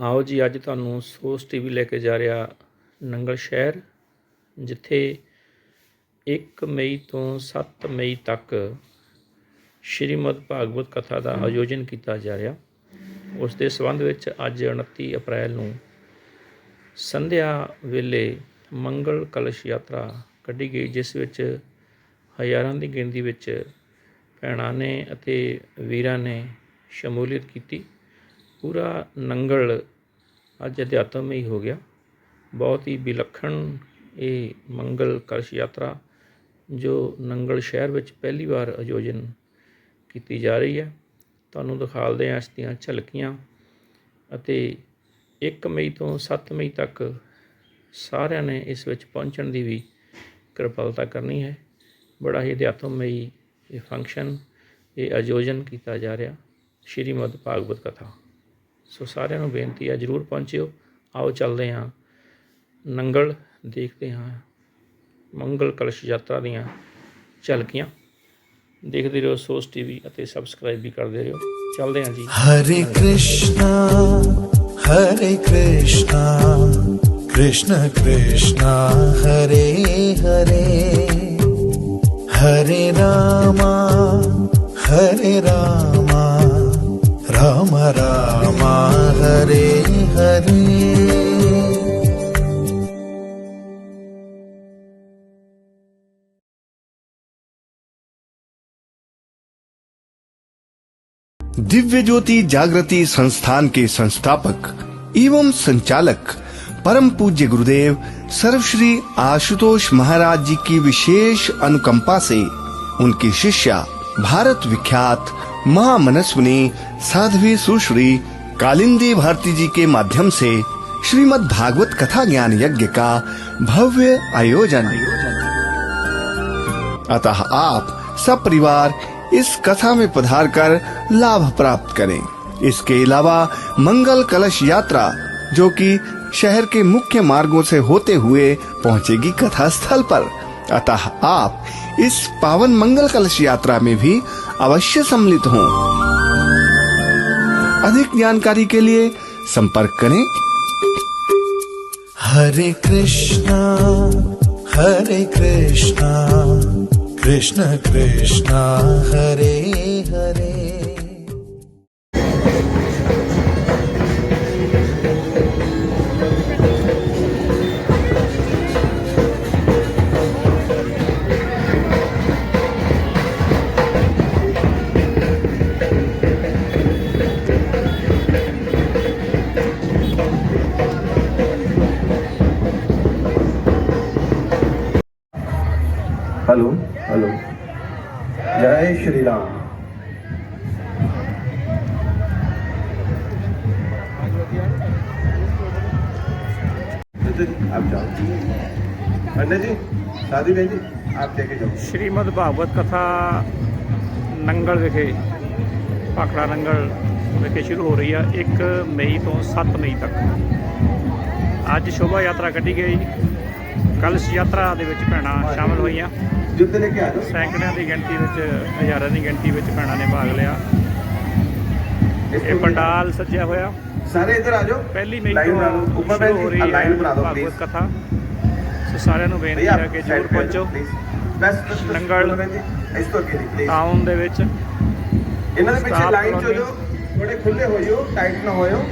ਆਓ ਜੀ, ਅੱਜ ਤੁਹਾਨੂੰ ਸੋਸ ਟੀਵੀ ਲੈ ਕੇ ਜਾ ਰਿਹਾ ਨੰਗਲ ਸ਼ਹਿਰ, ਜਿੱਥੇ 1 ਮਈ ਤੋਂ 7 ਮਈ ਤੱਕ ਸ਼੍ਰੀਮਦ ਭਾਗਵਤ ਕਥਾ ਦਾ ਆਯੋਜਨ ਕੀਤਾ ਜਾ ਰਿਹਾ। ਉਸ ਦੇ ਸੰਬੰਧ ਵਿੱਚ ਅੱਜ 29 ਅਪ੍ਰੈਲ ਨੂੰ ਸੰਧਿਆ ਵੇਲੇ ਮੰਗਲ ਕਲਸ਼ ਯਾਤਰਾ ਕੱਢੀ ਗਈ, ਜਿਸ ਵਿੱਚ ਹਜ਼ਾਰਾਂ ਦੀ ਗਿਣਤੀ ਵਿੱਚ ਭੈਣਾਂ ਨੇ ਅਤੇ ਵੀਰਾਂ ਨੇ ਸ਼ਮੂਲੀਅਤ ਕੀਤੀ। ਪੂਰਾ ਨੰਗਲ ਅੱਜ ਅਧਿਆਤਮਈ ਹੋ ਗਿਆ। ਬਹੁਤ ਹੀ ਵਿਲੱਖਣ ਇਹ ਮੰਗਲ ਕਲਸ਼ ਯਾਤਰਾ ਜੋ ਨੰਗਲ ਸ਼ਹਿਰ ਵਿੱਚ ਪਹਿਲੀ ਵਾਰ ਆਯੋਜਨ ਕੀਤੀ ਜਾ ਰਹੀ ਹੈ। ਤੁਹਾਨੂੰ ਦਿਖਾਲਦੇ ਹਾਂ ਇਸ ਦੀਆਂ ਝਲਕੀਆਂ ਅਤੇ 1 ਮਈ ਤੋਂ 7 ਮਈ ਤੱਕ ਸਾਰਿਆਂ ਨੇ ਇਸ ਵਿੱਚ ਪਹੁੰਚਣ ਦੀ ਵੀ ਕਿਰਪਾਲਤਾ ਕਰਨੀ ਹੈ। ਬੜਾ ਹੀ ਅਧਿਆਤਮਈ ਇਹ ਫੰਕਸ਼ਨ ਇਹ ਆਯੋਜਨ ਕੀਤਾ ਜਾ ਰਿਹਾ। ਸ਼੍ਰੀਮਦ ਭਾਗਵਤ ਕਥਾ। ਸੋ ਸਾਰਿਆਂ ਨੂੰ ਬੇਨਤੀ ਆ ਜਰੂਰ ਪਹੁੰਚਿਓ। ਆਓ ਚੱਲਦੇ ਹਾਂ। ਨੰਗਲ ਦੇਖਦੇ ਹਾਂ। ਮੰਗਲ ਕਲਸ਼ ਯਾਤਰਾ ਦੀਆਂ ਝਲਕੀਆਂ। ਦੇਖਦੇ ਰਹੋ ਸੋਸ ਟੀਵੀ ਅਤੇ ਸਬਸਕ੍ਰਾਈਬ ਵੀ ਕਰਦੇ ਰਹੋ। ਚੱਲਦੇ ਹਾਂ ਜੀ। ਹਰੇ ਕ੍ਰਿਸ਼ਨਾ ਹਰੇ ਕ੍ਰਿਸ਼ਨਾ ਕ੍ਰਿਸ਼ਨ Krishna, ਹਰੇ ਹਰੇ ਹਰੇ ਰਾਮਾ ਹਰੇ ਰਾਮਾ ਰਾਮ ਰਾਮ। दिव्य ज्योति जागृति संस्थान के संस्थापक एवं संचालक परम पूज्य गुरुदेव सर्वश्री आशुतोष महाराज जी की विशेष अनुकंपा से उनकी शिष्या भारत विख्यात महामनस्विनी साध्वी सुश्री कालिंदी भारती जी के माध्यम से श्रीमद् भागवत कथा ज्ञान यज्ञ का भव्य आयोजन। अतः आप सब परिवार इस कथा में पधार कर लाभ प्राप्त करें। इसके अलावा मंगल कलश यात्रा, जो कि शहर के मुख्य मार्गों से होते हुए पहुंचेगी कथा स्थल पर। अतः आप इस पावन मंगल कलश यात्रा में भी अवश्य सम्मिलित हों। अधिक जानकारी के लिए संपर्क करें। हरे कृष्णा हरे कृष्णा कृष्ण कृष्णा हरे हरे। हेलो हेलो जय श्री राम आप जाओ पंडित जी शादी बहन जी आप लेके जाओ ਸ਼੍ਰੀਮਦ ਭਾਗਵਤ ਕਥਾ ਨੰਗਲ ਵਿਖੇ ਭਾਖੜਾ ਨੰਗਲ ਵਿਖੇ ਸ਼ੁਰੂ ਹੋ ਰਹੀ ਆ 1 ਮਈ ਤੋਂ 7 ਮਈ ਤੱਕ ਅੱਜ ਸ਼ੋਭਾ ਯਾਤਰਾ ਕੱਢੀ ਗਈ ਕਲਸ਼ ਯਾਤਰਾ ਦੇ ਵਿੱਚ ਭੈਣਾਂ ਸ਼ਾਮਲ ਹੋਈਆਂ ਜੁੱਧ ਲੈ ਕੇ ਆ ਜਾਓ। ਸੈਂਕੜਿਆਂ ਦੀ ਗਿਣਤੀ ਵਿੱਚ ਹਜ਼ਾਰਾਂ ਦੀ ਗਿਣਤੀ ਵਿੱਚ ਭੈਣਾਂ ਨੇ ਭਾਗ ਲਿਆ। ਇਹ ਪੰਡਾਲ ਸਜਿਆ ਹੋਇਆ। ਸਾਰੇ ਇੱਧਰ ਆ ਜਾਓ। ਪਹਿਲੀ ਮਈ ਲਾਈਨ ਬਣਾ ਲਓ। ਉਮਾ ਬੈਲ ਜੀ ਲਾਈਨ ਬਣਾ ਦਿਓ ਪਲੀਜ਼ ਕਥਾ। ਸੋ ਸਾਰਿਆਂ ਨੂੰ ਬੇਨਤੀ ਹੈ ਕਿ ਜਰੂਰ ਪਹੁੰਚੋ। ਬੈਸਟ ਨੰਗਲ ਇਸ ਤੋਂ ਅੱਗੇ ਪਲੀਜ਼ ਟਾਊਨ ਦੇ ਵਿੱਚ। ਇਹਨਾਂ ਦੇ ਪਿੱਛੇ ਲਾਈਨ ਚ ਜੋ ਥੋੜੇ ਖੁੱਲੇ ਹੋ ਜਾਓ ਟਾਈਟ ਨਾ ਹੋਇਓ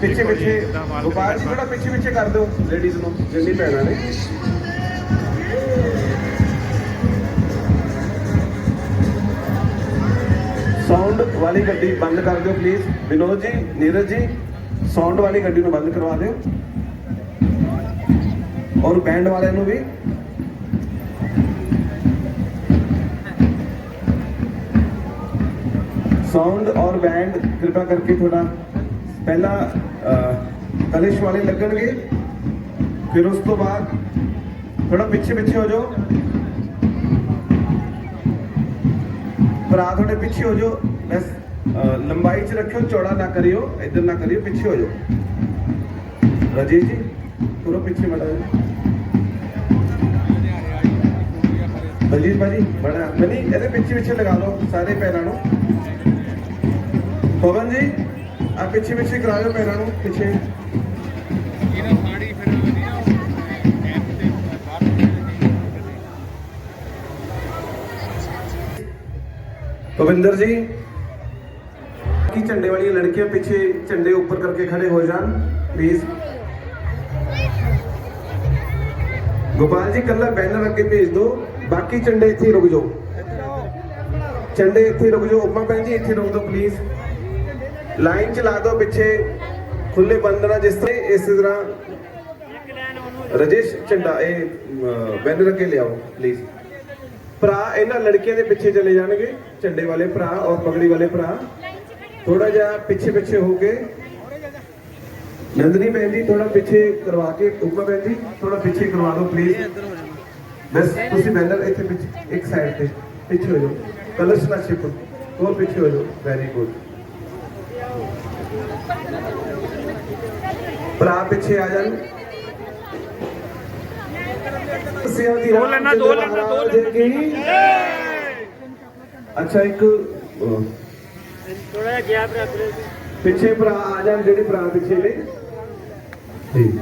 ਪਿੱਛੇ ਪਿੱਛੇ ਗੁਬਾਰ ਥੋੜਾ ਪਿੱਛੇ ਪਿੱਛੇ ਕਰ ਦਿਓ। ਲੇਡੀਜ਼ ਨੂੰ ਜਿੰਨੀ ਭੈਣਾਂ ਨੇ। ਸਾਊਂਡ ਵਾਲੀ ਗੱਡੀ ਬੰਦ ਕਰ ਦਿਓ ਪਲੀਜ਼ ਵਿਨੋਦ ਜੀ ਨੀਰਜ ਜੀ ਸਾਊਂਡ ਵਾਲੀ ਗੱਡੀ ਨੂੰ ਬੰਦ ਕਰਵਾ ਦਿਓ। ਔਰ ਬੈਂਡ ਵਾਲਿਆਂ ਨੂੰ ਵੀ। ਸਾਊਂਡ ਔਰ ਬੈਂਡ ਕਿਰਪਾ ਕਰਕੇ ਥੋੜਾ ਪਹਿਲਾਂ ਅਹ, ਕਲਿਸ਼ ਵਾਲੇ ਲੱਗਣਗੇ। ਫਿਰ ਉਸ ਤੋਂ ਬਾਅਦ ਥੋੜਾ ਪਿੱਛੇ ਪਿੱਛੇ ਹੋ ਜਾਓ। ਭਰਾ ਥੋੜੇ ਪਿੱਛੇ ਹੋ ਜਾਓ। ਬਸ ਲੰਬਾਈ ਚ ਰੱਖਿਓ, ਚੌੜਾ ਨਾ ਕਰਿਓ, ਇੱਧਰ ਨਾ ਕਰਿਓ, ਪਿੱਛੇ ਹੋ ਜਾਓ। ਰਜੀਸ਼ ਜੀ ਥੋੜਾ ਪਿੱਛੇ ਮੜਾ ਬਲਜੀਤ ਭਾਜੀ ਬੜਾ ਮਨੀ ਇਹਦੇ ਪਿੱਛੇ ਪਿੱਛੇ ਲਗਾ ਲਓ, ਸਾਰੇ ਪੈਰਾਂ ਨੂੰ। ਪਵਨ ਜੀ, ਆ ਪਿੱਛੇ ਪਿੱਛੇ ਕਰਾ ਲਓ ਪੈਰਾਂ ਨੂੰ, ਪਿੱਛੇ। ਇਹਨਾਂ ਸਾੜੀ ਫਿਰ ਵਧੀਆ ਭਵਿੰਦਰ ਜੀ ਕੀ ਝੰਡੇ ਵਾਲੀਆਂ ਲੜਕੀਆਂ ਪਿੱਛੇ ਝੰਡੇ ਉੱਪਰ ਕਰਕੇ ਖੜੇ ਹੋ ਜਾਣ ਪਲੀਜ਼ ਗੋਪਾਲ ਜੀ ਕੱਲਾ ਬੈਨਰ ਅੱਗੇ ਭੇਜ ਦਿਓ। ਬਾਕੀ ਝੰਡੇ ਇੱਥੇ ਰੁਕ ਜਾਓ। ਝੰਡੇ ਇੱਥੇ ਰੁਕ ਜਾਓ। ਉਪਮਾ ਭੈਣ ਜੀ, ਇੱਥੇ ਰੁਕ ਦਿਓ ਪਲੀਜ਼ ਲਾਈਨ ਚ ਦਿਓ ਪਿੱਛੇ। ਖੁੱਲੇ ਬੰਦਨਾ ਜਿਸ ਤਰ੍ਹਾਂ, ਇਸੇ ਤਰ੍ਹਾਂ। ਰਜੇਸ਼, ਝੰਡਾ, ਇਹ ਬੈਨਰ ਅੱਗੇ ਲਿਆਓ ਪਲੀਜ਼ ਭਰਾ, ਇਹਨਾਂ ਲੜਕੀਆਂ ਦੇ ਪਿੱਛੇ ਚਲੇ ਜਾਣਗੇ। ਝੰਡੇ ਵਾਲੇ ਭਰਾ ਔਰ ਪਗੜੀ ਵਾਲੇ ਭਰਾ। ਥੋੜਾ ਜਿਹਾ ਪਿੱਛੇ ਪਿੱਛੇ ਹੋ ਕੇ। ਨੰਦਨੀ ਭੈਣ ਜੀ ਥੋੜਾ ਪਿੱਛੇ ਕਰਵਾ ਕੇ ਉਪਮਾ ਭੈਣ ਜੀ ਥੋੜਾ ਪਿੱਛੇ ਕਰਵਾ ਦਿਓ ਪਲੀਜ਼ ਬਸ ਤੁਸੀਂ ਬੈਨਰ ਇੱਥੇ ਪਿੱਛੇ ਇੱਕ ਸਾਈਡ ਤੇ ਪਿੱਛੇ ਹੋ ਜਾਓ। ਕਲਰਸ ਨਾ ਸ਼ਿਪ ਹੋਰ ਪਿੱਛੇ ਹੋ ਜਾਓ। ਵੈਰੀ ਗੁੱਡ ਭਰਾ ਪਿੱਛੇ ਆ ਜਾਣ। ਸਿਆਂ ਦੀ ਦੋ ਲੈਣਾ, ਦੋ ਲੈਣਾ, ਦੋ ਲੈਣਾ। ਅੱਛਾ ਇੱਕ ਅਹ, ਥੋੜਾ ਜਿਹਾ ਗੈਪ ਰੱਖ ਲੈ ਪਿੱਛੇ ਭਰਾ ਆ ਜਾਣ ਜਿਹੜੇ ਭਰਾ ਪਿੱਛੇ ਨੇ ਠੀਕ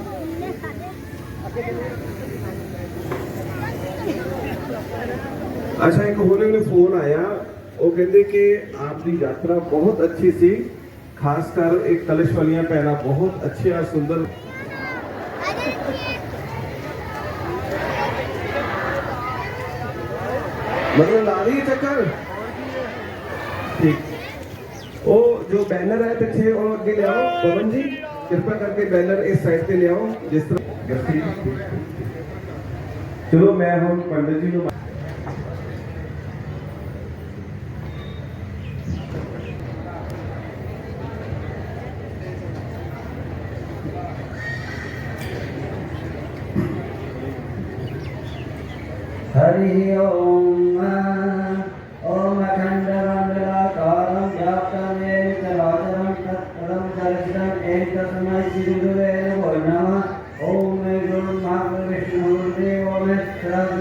ਅੱਛਾ ਇੱਕ ਹੋਰ ਨੇ ਫੋਨ ਆਇਆ ਉਹ ਕਹਿੰਦੇ ਕਿ ਆਪ ਦੀ ਯਾਤਰਾ ਬਹੁਤ ਅੱਛੀ ਸੀ ਖਾਸ ਕਰ ਇਹ ਕਲਸ਼ ਵਾਲੀਆਂ ਪੈਣਾ ਬਹੁਤ जो बैनर है पीछे और आगे ले आओ, पवन जी। कृपा करके बैनर इस साइड से ले आओ, जिस तरह चलो, मैं हम पंडित जी को हरि ओम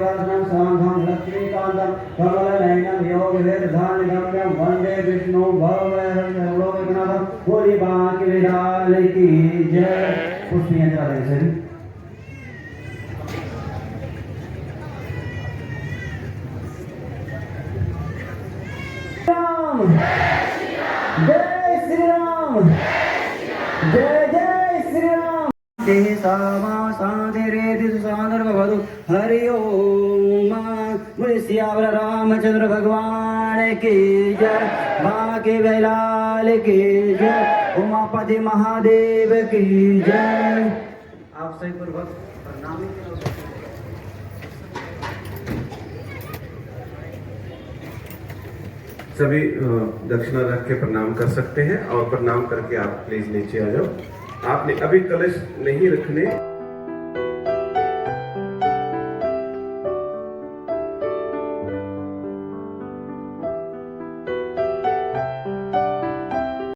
मेघवर्धनं साङ्घं लक्ष्मीकान्तं कमलनयनं योगवेदधानिगम्यं वंदे विष्णु भवलोकनाथं बोली बांकी विदाल की जय। पुष्पियाँ सर राम। जय श्री राम जय जय श्री राम ते हरि सियावर रामचंद्र भगवान की जय। बाके बैलाल की जय। उमापति महादेव की जय। आप सही पूर्वक प्रणाम। सभी दक्षिणा रख के प्रणाम कर सकते हैं और प्रणाम करके आप प्लीज़ नीचे आ जाओ। आपने अभी कलश नहीं रखने